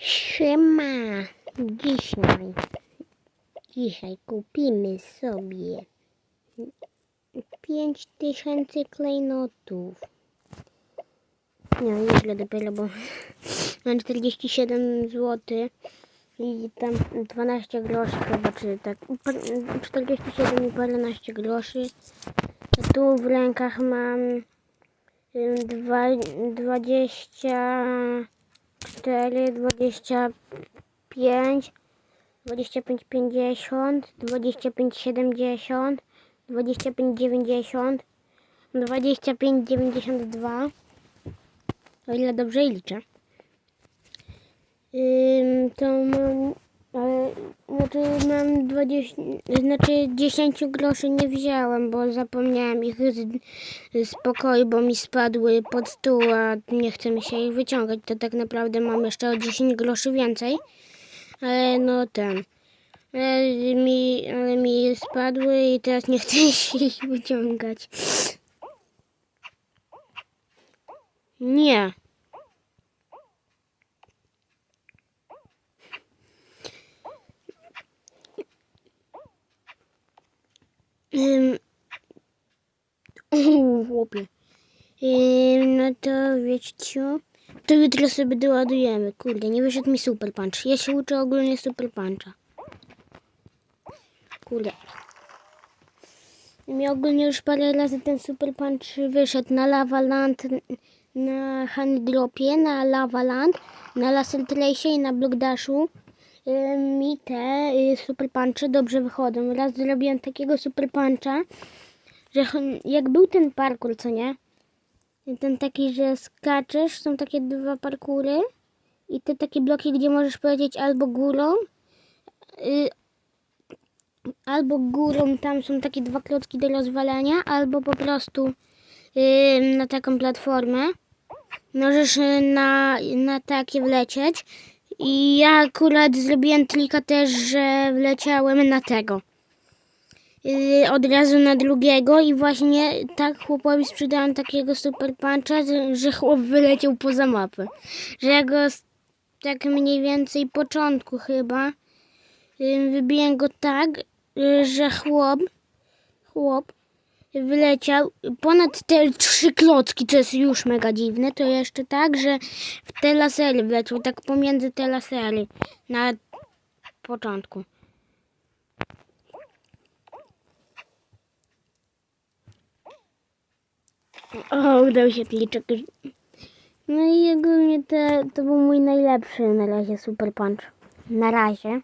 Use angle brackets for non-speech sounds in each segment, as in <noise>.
Siema! Dzisiaj, dzisiaj kupimy sobie 5000 klejnotów. Nie, nieźle dopiero, bo mam 47 zł i tam 12 groszy chyba, czy tak, pa- 47 i paręnaście groszy. A tu w rękach mam ym, dwa, 20 4, 25, 25, 50, 25, 70, 25, 90, 25, 92. O ile dobrze liczę. Ym, to mam, ale, znaczy mam 20, znaczy 10 groszy nie wziąłem, bo zapomniałem ich z, z pokoju, bo mi spadły pod stół, a nie chce mi się ich wyciągać, to tak naprawdę mam jeszcze o 10 groszy więcej. Ale no ten. Ale mi, ale mi spadły i teraz nie chcę się <laughs> ich wyciągać. Nie. Ym, Uuu, <laughs> chłopie. No to wiecie co? To jutro sobie doładujemy. Kurde, nie wyszedł mi super punch. Ja się uczę ogólnie super puncha. Kurde. Mi ogólnie już parę razy ten super punch wyszedł na Lava Land, na Honey Dropie, na Lava Land, na Laser Trace i na Block Dashu. Mi te y, super punche dobrze wychodzą. Raz zrobiłem takiego super puncha, że jak był ten parkour, co nie? Ten taki, że skaczesz, są takie dwa parkury i te takie bloki, gdzie możesz powiedzieć albo górą, y, albo górą, tam są takie dwa klocki do rozwalenia, albo po prostu y, na taką platformę. Możesz na, na takie wlecieć. I ja akurat zrobiłem trika też, że wleciałem na tego. Yy, od razu na drugiego i właśnie tak chłopowi sprzedałem takiego super puncha, że- chłop wyleciał poza mapę. Że ja go tak mniej więcej początku chyba yy, wybiłem go tak, yy, że chłop chłop wyleciał ponad te trzy klocki, co jest już mega dziwne, to jeszcze tak, że w te lasery wleciał, tak pomiędzy te lasery na początku. O, udał się pliczek. No i ogólnie te, to był mój najlepszy na razie super punch. Na razie.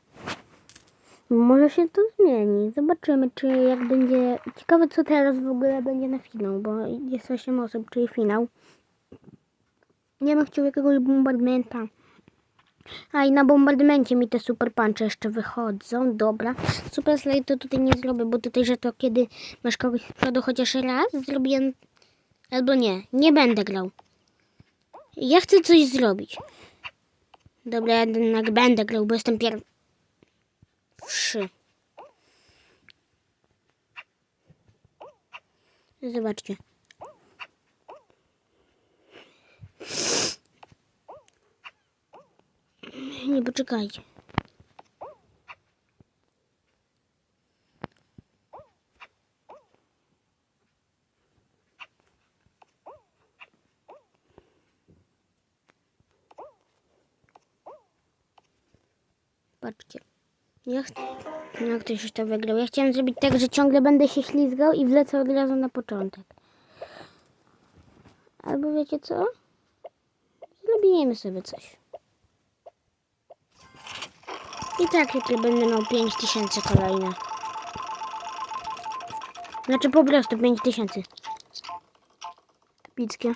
Może się to zmieni. Zobaczymy, czy jak będzie... Ciekawe, co teraz w ogóle będzie na finał, bo jest 8 osób, czyli finał. Nie bym chciał jakiegoś bombardmenta. A i na bombardmencie mi te super punche jeszcze wychodzą. Dobra. Super slide to tutaj nie zrobię, bo tutaj, że to kiedy masz kogoś z przodu chociaż raz, zrobiłem... Albo nie, nie będę grał. Ja chcę coś zrobić. Dobra, jednak będę grał, bo jestem pierwszy. Zobaczcie. Nie poczekajcie. No, ktoś już to wygrał. Ja chciałem zrobić tak, że ciągle będę się ślizgał i wlecę od razu na początek. Albo wiecie co? Zrobimy sobie coś. I tak jutro będę miał 5000 kolejne. Znaczy po prostu 5000. Epickie.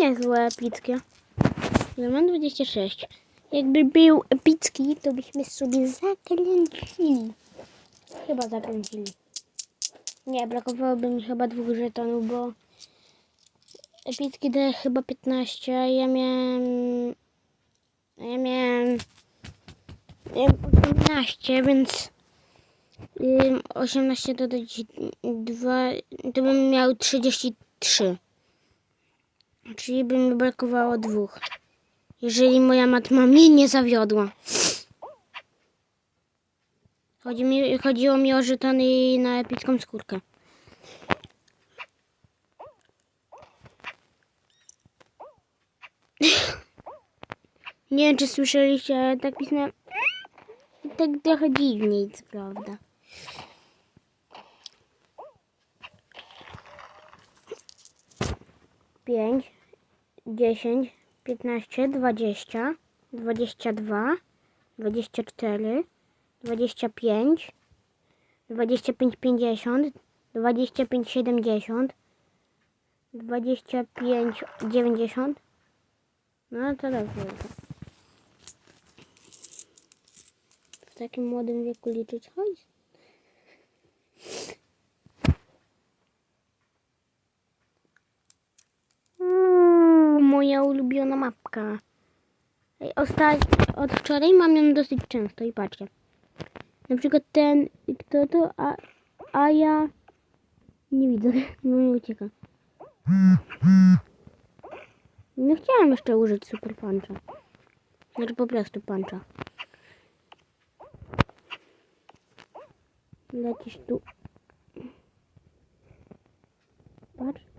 Niezłe epickie. Ja mam 26. Jakby był epicki, to byśmy sobie zakręcili. Chyba zakręcili. Nie, brakowałoby mi chyba dwóch żetonów, bo epicki daje chyba 15, a ja miałem... Ja miałem... miałem 18, więc... ym, 18 dodać 2, to bym miał 33. Czyli by mi brakowało dwóch. Jeżeli moja matma mnie nie zawiodła. Chodzi mi, chodziło mi o żetony na epicką skórkę. <laughs> Nie wiem, czy słyszeliście, ale tak pisnę. Tak trochę dziwniej, co prawda. Pięć, dziesięć, piętnaście, dwadzieścia, dwadzieścia dwa, dwadzieścia cztery, dwadzieścia pięć, dwadzieścia pięć, pięćdziesiąt, dwadzieścia pięć, siedemdziesiąt, dwadzieścia pięć, dziewięćdziesiąt. No to dobrze. W takim młodym wieku liczyć? Uuu, moja ulubiona mapka. Ej, Ostatnio, od wczoraj mam ją dosyć często i patrzcie. Na przykład ten, kto to, a, a ja nie widzę, <laughs> bo mi ucieka. Nie chciałam jeszcze użyć super puncha. Znaczy po prostu puncha. Lecisz tu. Patrz.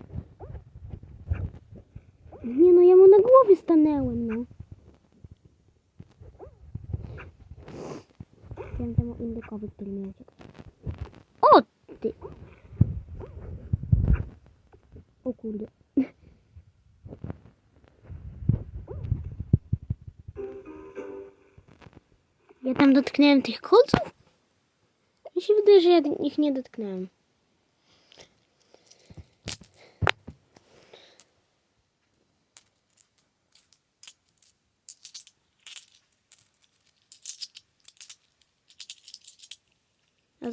Nie no, ja mu na głowie stanęłem, no. Chciałem temu indykowi, który mi uciekł. O, ty! O kurde. Ja tam dotknąłem tych kolców? Mi się wydaje, że ja ich nie dotknąłem.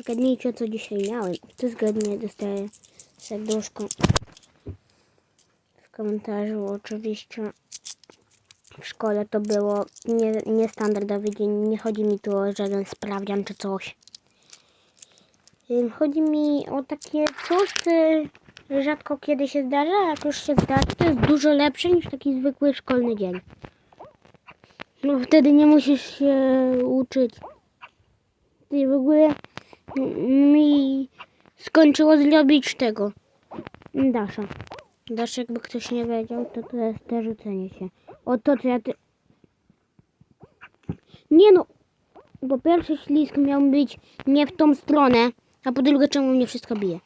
Zgadnijcie, co dzisiaj miałem. Kto zgadnie, dostaje serduszko. W komentarzu oczywiście. W szkole to było nie, niestandardowy dzień. Nie chodzi mi tu o żaden sprawdzian czy coś. Chodzi mi o takie coś, co rzadko kiedy się zdarza, a jak już się zdarzy, to jest dużo lepsze niż taki zwykły szkolny dzień. No wtedy nie musisz się uczyć. I w ogóle mi skończyło zrobić tego. Dasza. Dasz, jakby ktoś nie wiedział, to to jest te rzucenie się. O to, co ja ty... Nie no! Po pierwsze ślisk miał być nie w tą stronę, a po drugie czemu mnie wszystko bije.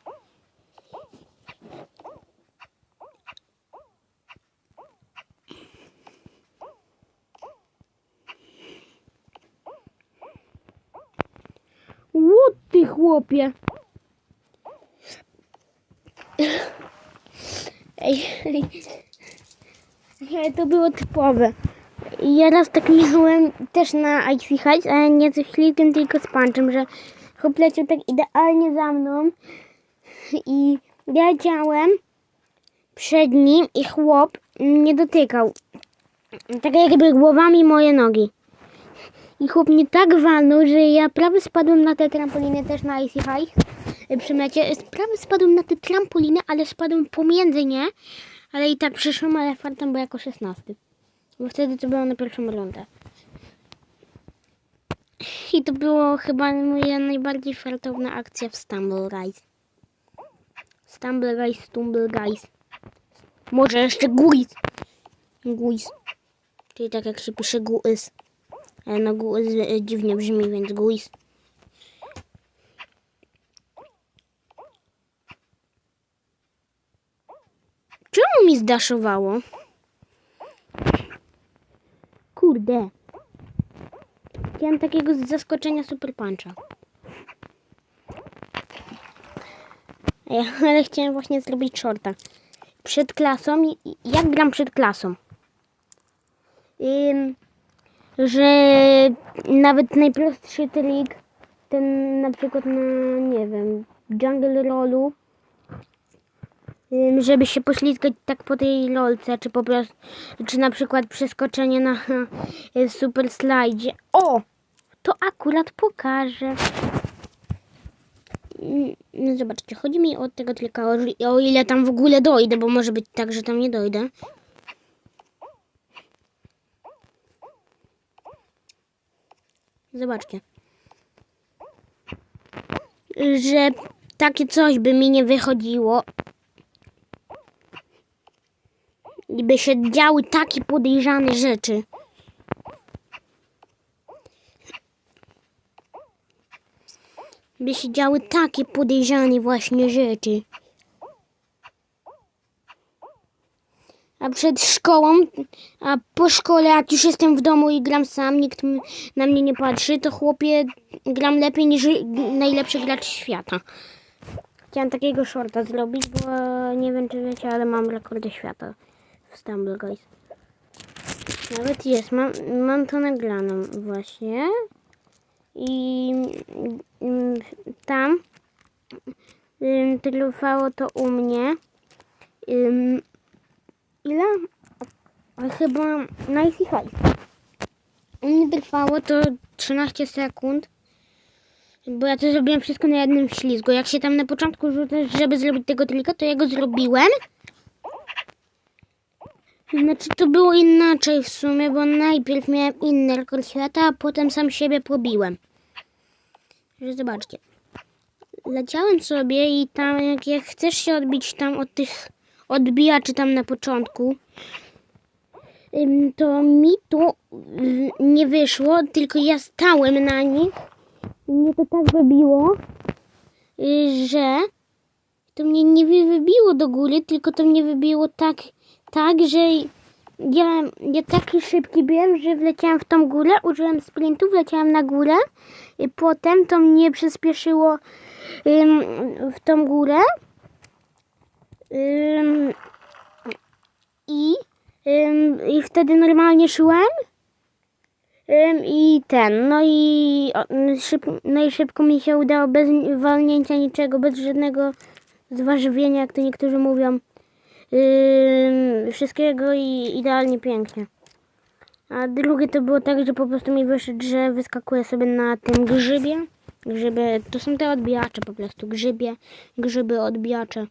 Ty chłopie! Ej, ej. To było typowe. Ja raz tak miałem też na Icy Heights, ale nie ze ślizgiem, tylko z punczem, że chłop leciał tak idealnie za mną i ja leciałem przed nim i chłop mnie dotykał. Tak jakby głowami moje nogi. I chłop mnie tak walnął, że ja prawie spadłem na tę trampolinę też na Icy Heights y, przy mecie. Prawie spadłem na tę trampolinę, ale spadłem pomiędzy nie. Ale i tak przyszłam, ale fartem był jako 16. Bo wtedy to było na pierwszą rundę. I to było chyba moja najbardziej fartowna akcja w Stumble Guys. Stumble Guys, Stumble Guys. Może jeszcze Guys. Guys. Czyli tak jak się pisze Guys. Ale no e, dziwnie brzmi, więc Guys. Czemu mi zdaszowało? Kurde. Chciałem takiego z zaskoczenia super puncha. Ej, <laughs> ale chciałem właśnie zrobić shorta. Przed klasą, jak gram przed klasą? Ym, że nawet najprostszy trik, ten na przykład na, nie wiem, jungle rollu, żeby się poślizgać tak po tej rolce, czy po prostu, czy na przykład przeskoczenie na y, super slajdzie. O! To akurat pokażę. Mm, No zobaczcie, chodzi mi o tego tylko, o ile tam w ogóle dojdę, bo może być tak, że tam nie dojdę. Zobaczcie. Że takie coś by mi nie wychodziło. I by się działy takie podejrzane rzeczy. By się działy takie podejrzane właśnie rzeczy. A przed szkołą, a po szkole, jak już jestem w domu i gram sam, nikt na mnie nie patrzy, to chłopie gram lepiej niż najlepszy gracz świata. Chciałam takiego shorta zrobić, bo nie wiem czy wiecie, ale mam rekordy świata w Stumble Guys. Nawet jest, mam, mam to nagraną właśnie. I tam trwało to u mnie. Ile? Chyba Easy High. U mnie trwało to 13 sekund. Bo ja to zrobiłem wszystko na jednym ślizgu. Jak się tam na początku rzucasz, żeby zrobić tego trika, to ja go zrobiłem. Znaczy to było inaczej w sumie, bo najpierw miałem inny rekord świata, a potem sam siebie pobiłem. Że zobaczcie. Leciałem sobie i tam jak chcesz się odbić tam od tych odbijaczy tam na początku, to mi y, nie wyszło, tylko ja stałem na nich. Mnie to tak wybiło, y, że to mnie nie wy- wybiło do góry, tylko to mnie wybiło tak, tak, że ja, ja taki szybki byłem, że wleciałem w tą górę, użyłem sprintu, wleciałem na górę. I potem to mnie przyspieszyło w tą górę i, i wtedy normalnie szłem ym, i ten, no i, szyb, no szybko mi się udało bez walnięcia niczego, bez żadnego zwarzywienia, jak to niektórzy mówią. Wszystkiego i idealnie pięknie. A drugie to było tak, że po prostu mi wyszedł, że wyskakuję sobie na tym grzybie. Grzyby, to są te odbijacze po prostu. Grzybie, grzyby, odbijacze.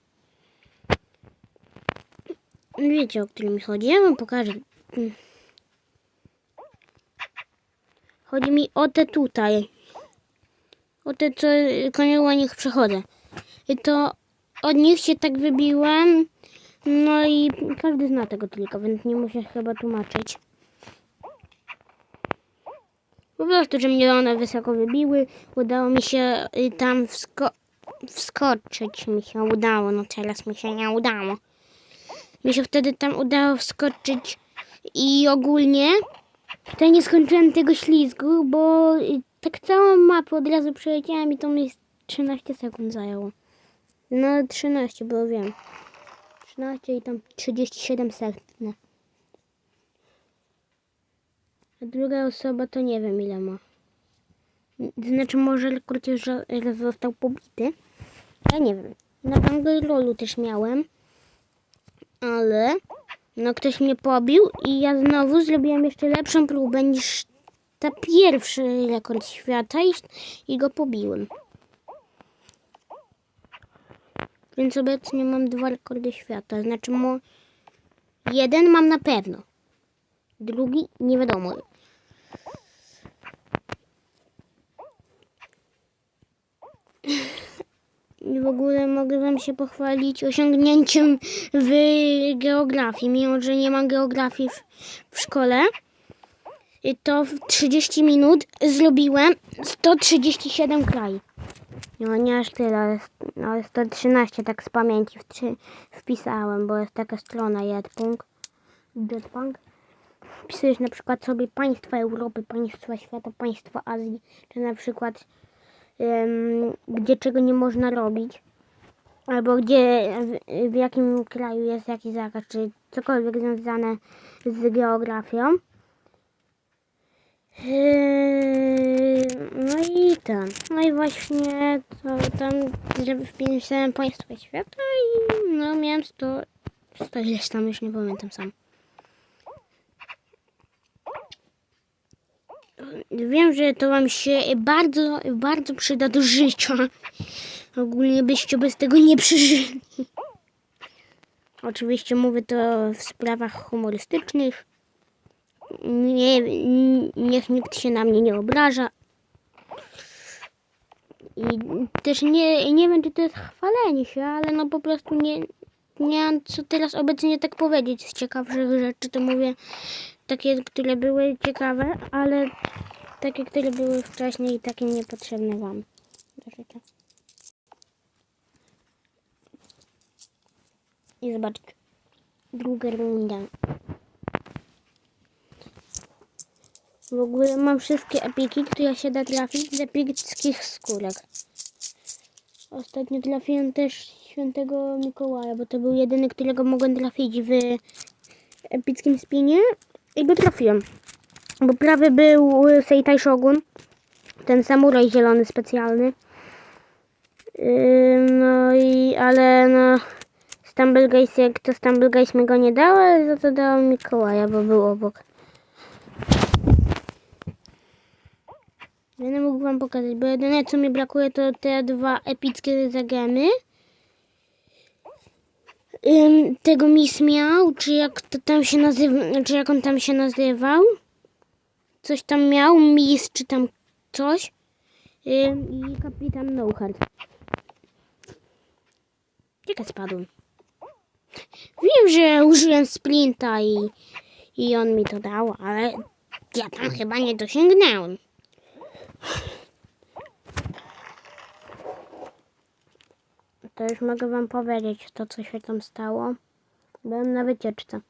Wiecie o którym chodzi. Ja wam pokażę. Chodzi mi o te tutaj. O te, co koło nich przechodzę. I to od nich się tak wybiłem. No i każdy zna tego tylko, więc nie muszę chyba tłumaczyć. Po prostu, że mnie one wysoko wybiły. Udało mi się y, tam wsko- wskoczyć. Mi się udało, no teraz mi się nie udało. Mi się wtedy tam udało wskoczyć i ogólnie tutaj nie skończyłem tego ślizgu, bo tak całą mapę od razu przeleciałem i to mi 13 sekund zajęło. No 13, bo wiem. 13 i tam 37 sekund. A druga osoba to nie wiem ile ma. Znaczy może rekord raz został pobity. Ja nie wiem. Na Bangalolu też miałem. Ale no ktoś mnie pobił i ja znowu zrobiłem jeszcze lepszą próbę niż ta pierwszy rekord świata i, i go pobiłem. Więc obecnie mam dwa rekordy świata. Znaczy mo... jeden mam na pewno. Drugi nie wiadomo. W ogóle mogę Wam się pochwalić osiągnięciem w geografii, mimo że nie mam geografii w, w szkole. To w 30 minut zrobiłem 137 krajów. No nie aż tyle, ale, ale 113 tak z pamięci wpisałem, bo jest taka strona Jetpunk. Jetpunk. Wpisujesz na przykład sobie państwa Europy, państwa świata, państwa Azji, czy na przykład gdzie czego nie można robić, albo gdzie, w, jakim kraju jest jakiś zakaz, czy cokolwiek związane z geografią. No i tam. No i właśnie to tam, żeby wpisałem państwa świata i no miałem 100, 100 ileś tam, już nie pamiętam sam. Wiem, że to wam się bardzo, bardzo przyda do życia. Ogólnie byście bez tego nie przeżyli. Oczywiście mówię to w sprawach humorystycznych. Nie, niech nikt się na mnie nie obraża. I też nie, nie wiem, czy to jest chwalenie się, ale no po prostu nie, nie mam co teraz obecnie tak powiedzieć. Z ciekawszych rzeczy to mówię takie, które były ciekawe, ale takie, które były wcześniej takie niepotrzebne wam do życia. I zobaczcie. Druga runda. W ogóle mam wszystkie epiki, które się da trafić z epickich skórek. Ostatnio trafiłem też świętego Mikołaja, bo to był jedyny, którego mogłem trafić w epickim spinie i go trafiłem. Bo prawie był Seitai Shogun, ten samuraj zielony specjalny. Yy, No i, ale no, Stumble Guys, jak to Stumble Guys mi go nie dał, ale za to dał Mikołaja, bo był obok. Będę mógł wam pokazać, bo jedyne co mi brakuje to te dwa epickie zagemy. Tego mis miał, czy jak to tam się nazywa, czy jak on tam się nazywał. Coś tam miał, mis, czy tam coś. I kapitan Nohart. Jaka spadłem? Wiem, że użyłem splinta i, i on mi to dał, ale ja tam chyba nie dosięgnąłem. To już mogę wam powiedzieć to, co się tam stało. Byłem na wycieczce.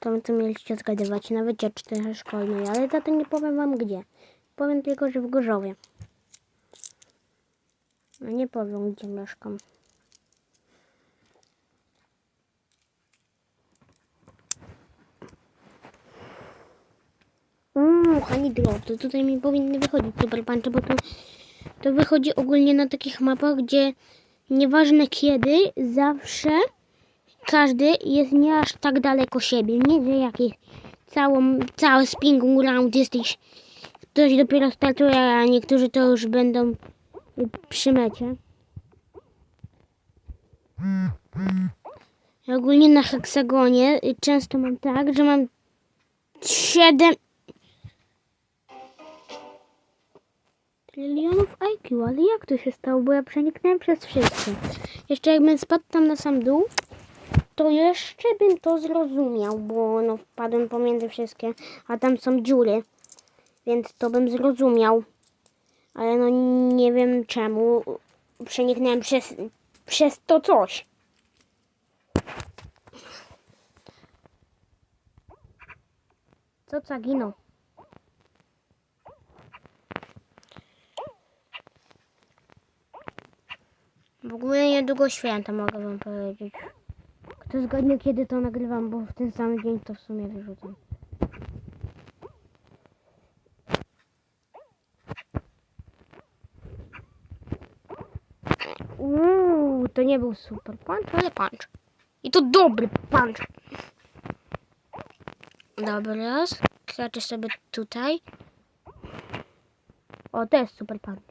To co mieliście zgadywać, na wycieczce szkolnej, ale za to nie powiem wam gdzie. Powiem tylko, że w Gorzowie. No nie powiem, gdzie mieszkam. Honey drop, to tutaj mi powinny wychodzić super punche, bo to, to wychodzi ogólnie na takich mapach, gdzie nieważne kiedy, zawsze każdy jest nie aż tak daleko siebie. Nie, że jakieś całą, cały spinning round jesteś, ktoś dopiero startuje, a niektórzy to już będą przy mecie. Ogólnie na heksagonie często mam tak, że mam 7 Trilionów IQ, ale jak to się stało? Bo ja przeniknąłem przez wszystkie. Jeszcze jakbym spadł tam na sam dół, to jeszcze bym to zrozumiał, bo no wpadłem pomiędzy wszystkie, a tam są dziury, więc to bym zrozumiał. Ale no nie wiem czemu przeniknąłem przez, przez to coś. Co zaginął? W niedługo święta mogę wam powiedzieć. Kto zgodnie kiedy to nagrywam, bo w ten sam dzień to w sumie wyrzucam. Uuu, to nie był super punch, ale punch. I to dobry punch. Dobra, skaczę sobie tutaj. O, to jest super punch.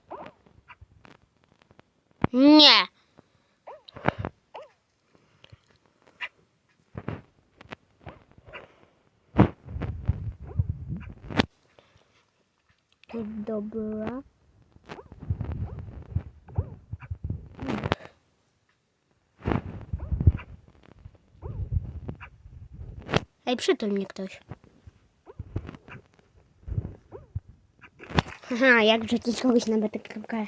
Nie. Dobra. Ej, przytul mnie ktoś. Aha, jak wrzucić kogoś na betę.pl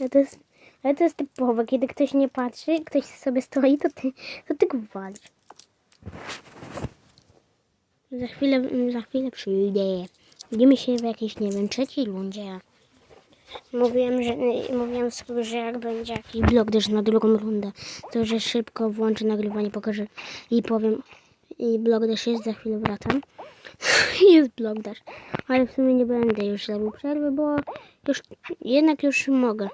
Ale to jest, ale to jest typowe, kiedy ktoś nie patrzy, ktoś sobie stoi, to ty, to ty go walisz. Za chwilę, za chwilę przyjdę. Widzimy się w jakiejś, nie wiem, trzeciej rundzie. Mówiłem, że, mówiłem sobie, że jak będzie jakiś blok też na drugą rundę, to że szybko włączę nagrywanie, pokażę i powiem i blok też jest, za chwilę wracam. <laughs> jest blok też, ale w sumie nie będę już robił przerwy, bo już, jednak już mogę.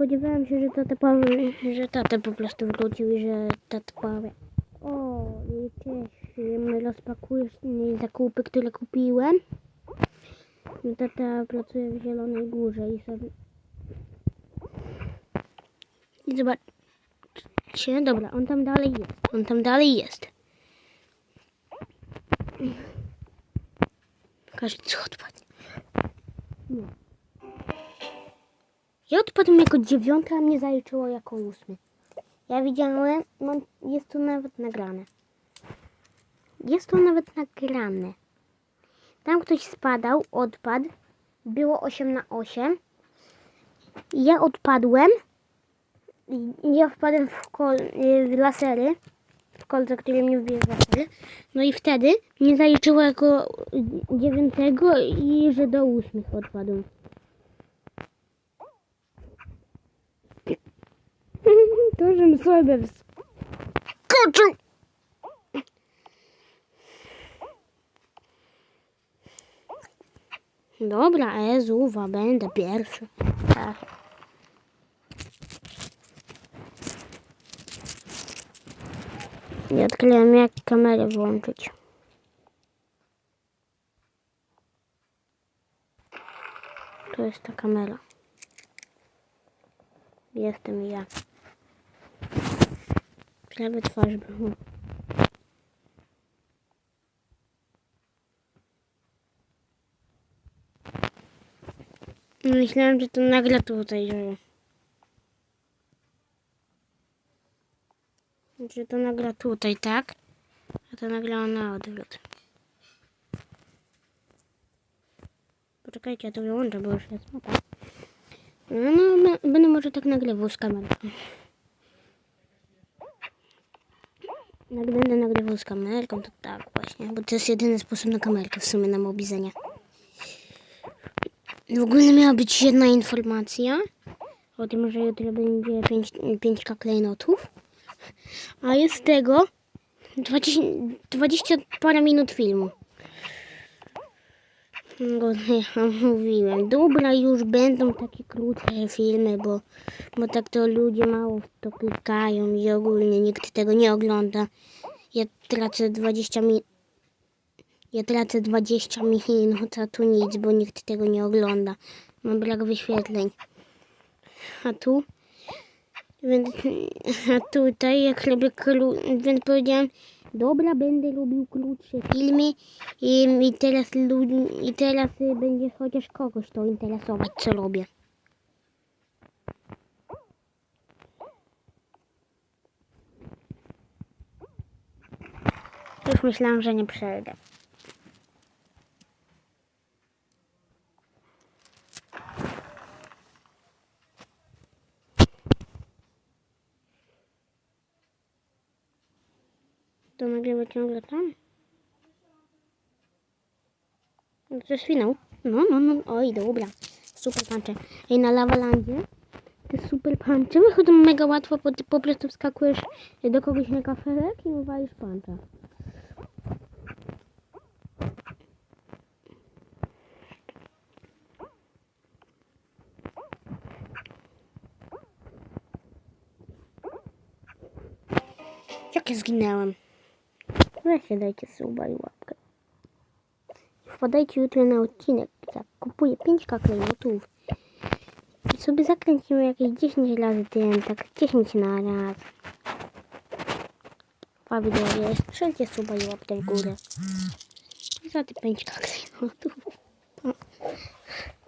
Spodziewałem się, że tata powie, że tata po prostu wrócił i że tata powie. O, i cześć, rozpakujesz zakupy, które kupiłem. No Tata pracuje w Zielonej Górze i sobie... I zobacz, się. Dobra, on tam dalej jest. On tam dalej jest. Każdy co odpadnie. Nie. Ja odpadłem jako dziewiąty, a mnie zaliczyło jako ósmy. Ja widziałem, mam, jest to nawet nagrane. Jest to nawet nagrane. Tam ktoś spadał, odpadł. Było 8 na 8. Ja odpadłem. Ja wpadłem w, kol, y, w lasery. W kolce, który mnie wbił w lasery. No i wtedy mnie zaliczyło jako dziewiątego i że do ósmych odpadłem. To, żem sobie wskoczył. Dobra, Ezuwa, będę pierwszy. Tak. Nie odkryłem jak kamerę włączyć. To jest ta kamera. Jestem ja. Prawie twarz było. Myślałem, że to nagle tutaj, że... Że to nagle tutaj, tak? A to nagle na odwrót. Poczekajcie, ja to wyłączę, bo już jest mapa. No, no, b- będę może tak nagrywał z kamerką. Jak będę nagrywał z kamerką, to tak właśnie, bo to jest jedyny sposób na kamerkę w sumie na mobizenie. W ogóle miała być jedna informacja o tym, że jutro będzie 5, 5 klejnotów, a jest tego 20, 20 parę minut filmu. No, ja <laughs> mówiłem, dobra, już będą takie krótkie filmy, bo, bo tak to ludzie mało w to klikają i ogólnie nikt tego nie ogląda. Ja tracę 20 minut. Ja tracę 20 minut, a tu nic, bo nikt tego nie ogląda. Mam brak wyświetleń. A tu? Więc, a tutaj jak robię kró... Więc powiedziałem, dobra, będę robił krótsze filmy i, i teraz i teraz y, będzie chociaż kogoś to interesować, co robię. Już myślałam, że nie przejdę. To nagrywa ciągle tam? No to jest finał. No, no, no. Oj, dobra. Super puncze. Ej, na Lavalandzie te super puncze wychodzą mega łatwo, bo ty po prostu wskakujesz do kogoś na kafelek i wywalisz puncha. Jak ja? Weźcie, dajcie suba i łapkę. Wpadajcie jutro na odcinek. Jak kupuję 5 klejnotów i sobie zakręcimy jakieś 10 razy tym, tak 10 na raz. Dwa wideo jest. Strzelcie suba i łapkę w górę. Za te 5 klejnotów.